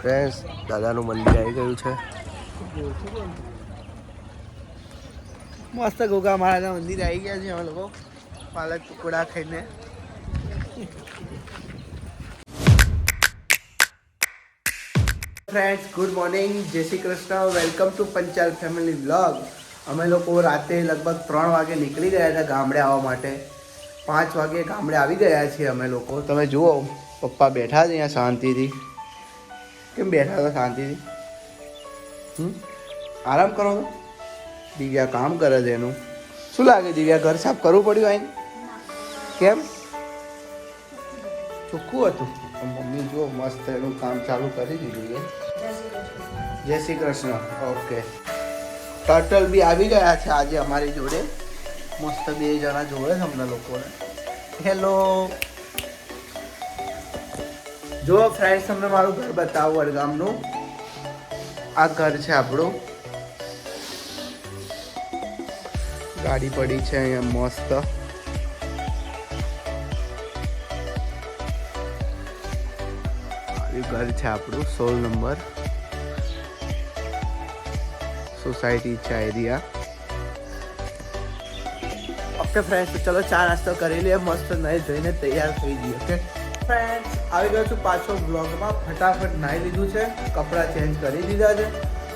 Friends દાદાનું મંદિર આવી ગયું છે. મસ્ત ગોગા મહારાજના મંદિર આવી ગયા છે અમે લોકો. પાલક, પકોડા ખાઈને. ફ્રેન્ડ્સ ગુડ મોર્નિંગ જય Shri Krishna. Welcome to Panchal family vlog અમે લોકો રાતે લગભગ ત્રણ વાગે નીકળી ગયા હતા ગામડે આવવા માટે. પાંચ વાગે ગામડે આવી ગયા છીએ અમે લોકો. તમે જુઓ, પપ્પા બેઠા છે અહીંયા શાંતિથી. કેમ બેઠા હતા શાંતિથી? આરામ કરો છો? દિવ્યા કામ કરે છે એનું. શું લાગે દિવ્યા, ઘર સાફ કરવું પડ્યું અહીં કેમ? ચોખ્ખું હતું. મમ્મી જો મસ્ત એનું કામ ચાલુ કરી દીધું છે. જય શ્રી કૃષ્ણ. ઓકે. ટર્ટલ બી આવી ગયા છે આજે અમારી જોડે. મસ્ત બે જણા જોડે છે અમને લોકોને. હેલો જો ફ્રેન્ડ્સ તમને મારું ઘર બતાવું વડગામનું. આ ઘર છે આપણું. ગાડી પડી છે અહીંયા મસ્ત. ઘર છે આપણું, સોળ નંબર. સોસાયટી છે એરિયા. ઓકે ફ્રેન્ડ્સ તો ચલો ચા નાસ્તો કરી લઈએ, મસ્ત નહીં જોઈને તૈયાર થઈ જઈએ, ઓકે? ફ્રેન્ડ્સ આવી ગયો છું પાછો બ્લોગમાં ફટાફટ નાહી લીધું છે. કપડાં ચેન્જ કરી દીધા છે.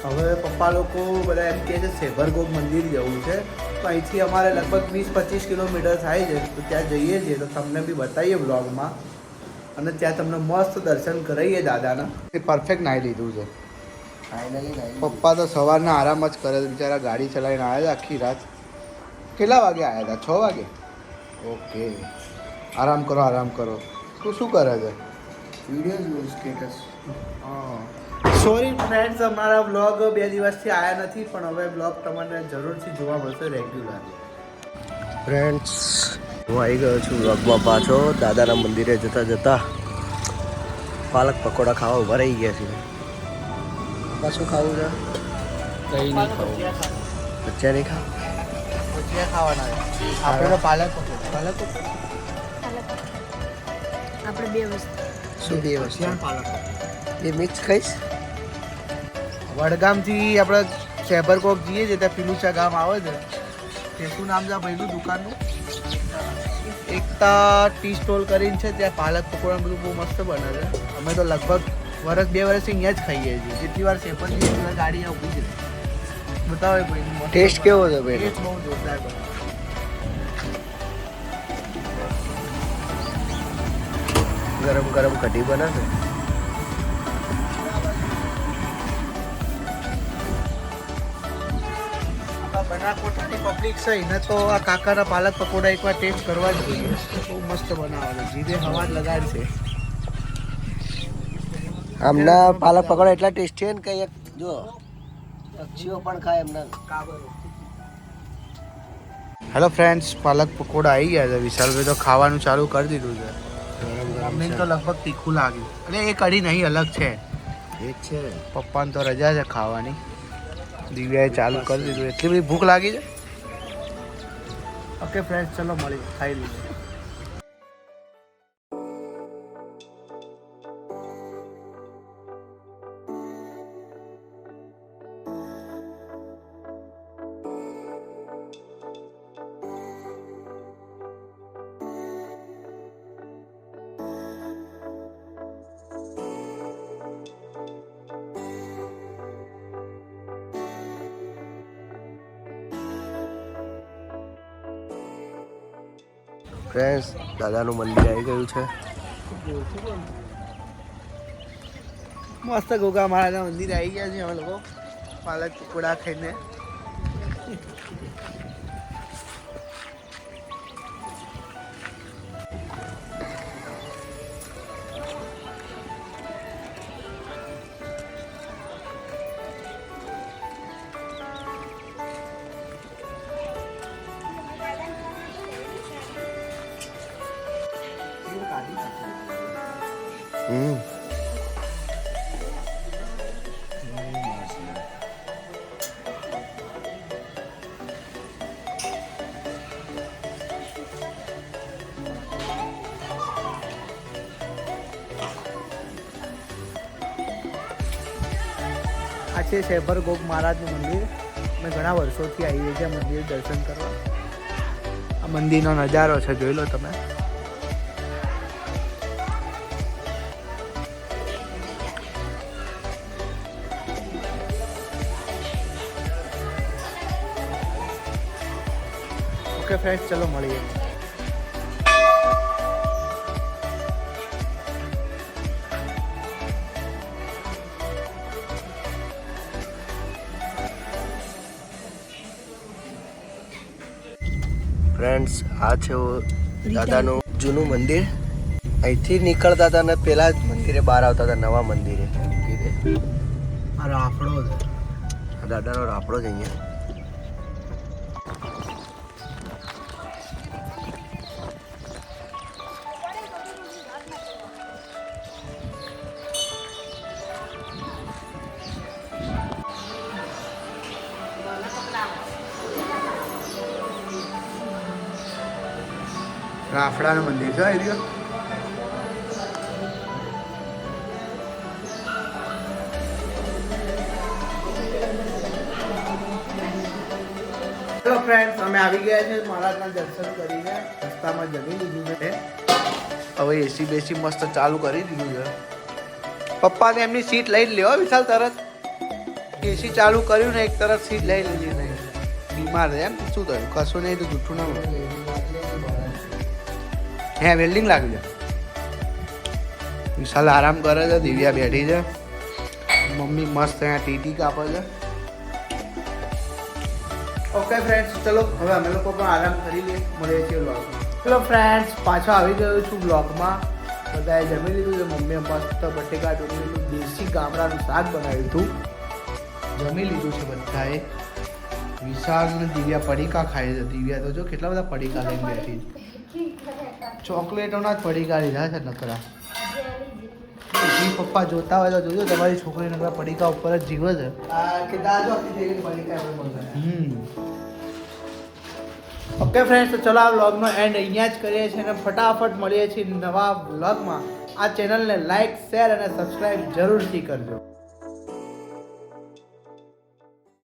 હવે પપ્પા લોકો બધા એમ કહે છે સેભરગોગ મંદિર જવું છે. તો અહીંથી અમારે લગભગ વીસ પચીસ કિલોમીટર થાય છે. તો ત્યાં જઈએ છીએ. તો તમને બી બતાવીએ બ્લોગમાં અને ત્યાં તમને મસ્ત દર્શન કરાવીએ દાદાના. એ પરફેક્ટ નાહી લીધું છે. પપ્પા તો સવારના આરામ જ કરે બિચારા ગાડી ચલાવીને આવ્યા હતા આખી રાત. કેટલા વાગે આવ્યા હતા? છ વાગે? ઓકે આરામ કરો આરામ કરો. તું શું કરે છે? વીડિયો જોઉં સ્ટેટસ સોરી ફ્રેન્ડ્સ અમારા બ્લોગ બે દિવસથી આવ્યા નથી પણ હવે બ્લોગ તમને જરૂરથી જોવા મળશે રેગ્યુલર ફ્રેન્ડ્સ હું આવી ગયો છું વ્લોગમાં પાછો. દાદાના મંદિરે જતા જતા પાલક પકોડા ખાવા ઊભા રહી ગયા છે પાછું ખાવું છે? કઈ નહીં ખાવું. ભજીયા નહીં ખાવું? ભજીયા ખાવાના આપણે તો પાલક પકોડા. પાલક પકોડા? આપણે બે વસ્તુ. શું બે વસ્તુ? પાલક. એ મિક્સ ખાઈશ? વડગામથી આપણે શેભરકોક જઈએ છીએ ત્યાં પીલુચા ગામ આવે છે. તે શું નામ છે ભાઈનું દુકાનનું? એકતા ટી સ્ટોલ કરીને છે ત્યાં પાલક પકોડા બધું બહુ મસ્ત બને છે. અમે તો લગભગ વર્ષ બે વર્ષથી અહીંયા જ ખાઈએ છીએ. જેટલી વાર વાર ગાડી ઊભી છે. બતાવે ભાઈ ટેસ્ટ કેવો છે ભાઈ ટેસ્ટ બહુ જોરદાર બને. ગરમ ગરમ કઢી બનાવે. આપણા પબ્લિક છે એને તો આ કાકાના પાલક પકોડા એકવાર ટેસ્ટ કરવા જ જોઈએ. બહુ મસ્ત બનાવે છે જીભે હવા લગાડશે આમના પાલક પકોડા એટલા ટેસ્ટી છે ને કે એક જો પક્ષીઓ પણ ખાય એમના. હેલો ફ્રેન્ડ્સ પાલક પકોડા આવી ગયા છે. વિશાલભાઈ તો ખાવાનું ચાલુ કરી દીધું છે. અમને તો લગભગ તીખું લાગ્યું. એટલે એ કઢી નહીં અલગ છે. એક છે. પપ્પાને તો રજા છે ખાવાની. દિવ્યાએ ચાલુ કરી દીધું. એટલી બધી ભૂખ લાગી છે? ઓકે ફ્રેન્ડ ચલો મળી ખાઈ લઈએ. ફ્રેન્ડ્સ દાદાનું મંદિર આવી ગયું છે. મસ્ત ગોગા મહારાજના મંદિર આવી ગયા છે, અમે લોકો. પાલક ટુકડા ખાઈને. આ છે શેભર ગોપ મહારાજનું મંદિર. અમે ઘણા વર્ષોથી આવીએ છીએ મંદિર દર્શન કરવા. આ મંદિરનો નજારો છે, જોઈ લો તમે. ઓકે ફ્રેન્ડ્સ ચલો મળીએ. ફ્રેન્ડ્સ આ છે દાદાનું જૂનું મંદિર. અહીંથી નીકળતા હતા ને પેલા જ મંદિરે બહાર આવતા હતા નવા મંદિરે. રાફડો દાદાનો રાપડો જ અહીંયા. રાફડાનું મંદિર છે એ રહ્યો હેલો ફ્રેન્ડ્સ અમે આવી ગયા છે મહારાજના દર્શન કરીને રસ્તામાં જમી લીધું છે. હવે એસી બેસી મસ્ત ચાલુ કરી દીધું છે. પપ્પાને એમની સીટ લઈ જ લ્યો વિશાલ તરત. એસી ચાલુ કર્યું ને એક તરત સીટ લઈ લીધી નહીં. બીમાર એમ શું થયું? કશું નહીં તો જૂઠું ના. હે વેલ્ડિંગ લાગ્યું છે વિશાલ આરામ કરે છે, દિવ્યા બેઠી છે. મમ્મી મસ્ત અહીંયા ટીટી કાપે છે. ઓકે ફ્રેન્ડ્સ ચલો, હવે અમે લોકો પણ આરામ કરી લઈએ. મળીએ છીએ બ્લોગમાં ચલો ફ્રેન્ડ્સ પાછો આવી ગયો છું બ્લોગમાં બધાએ જમી લીધું છે, મમ્મીએ મસ્ત બટેકા ડુંગળીનું દેશી ગામડાનું શાક બનાવ્યું હતું. જમી લીધું છે બધાએ. વિશાલ અને દિવ્યા પડીકા ખાઈ છે. દિવ્યા તો જો કેટલા બધા પડીકા લઈને બેઠી. ચોકલેટોના જ પડીકા લીધા છે નકરા. જી પપ્પા જોતા હોય તો જોજો તમારી છોકરી નકરા પડીકા ઉપર જ જીવે છે. હમ. ઓકે ફ્રેન્ડ્સ તો ચલો આ વ્લોગનો એન્ડ અહીંયા જ કરીએ છીએ અને ફટાફટ મળીએ છીએ નવા વ્લોગમાં આ ચેનલને લાઈક શેર અને સબસ્ક્રાઈબ જરૂરથી કરજો.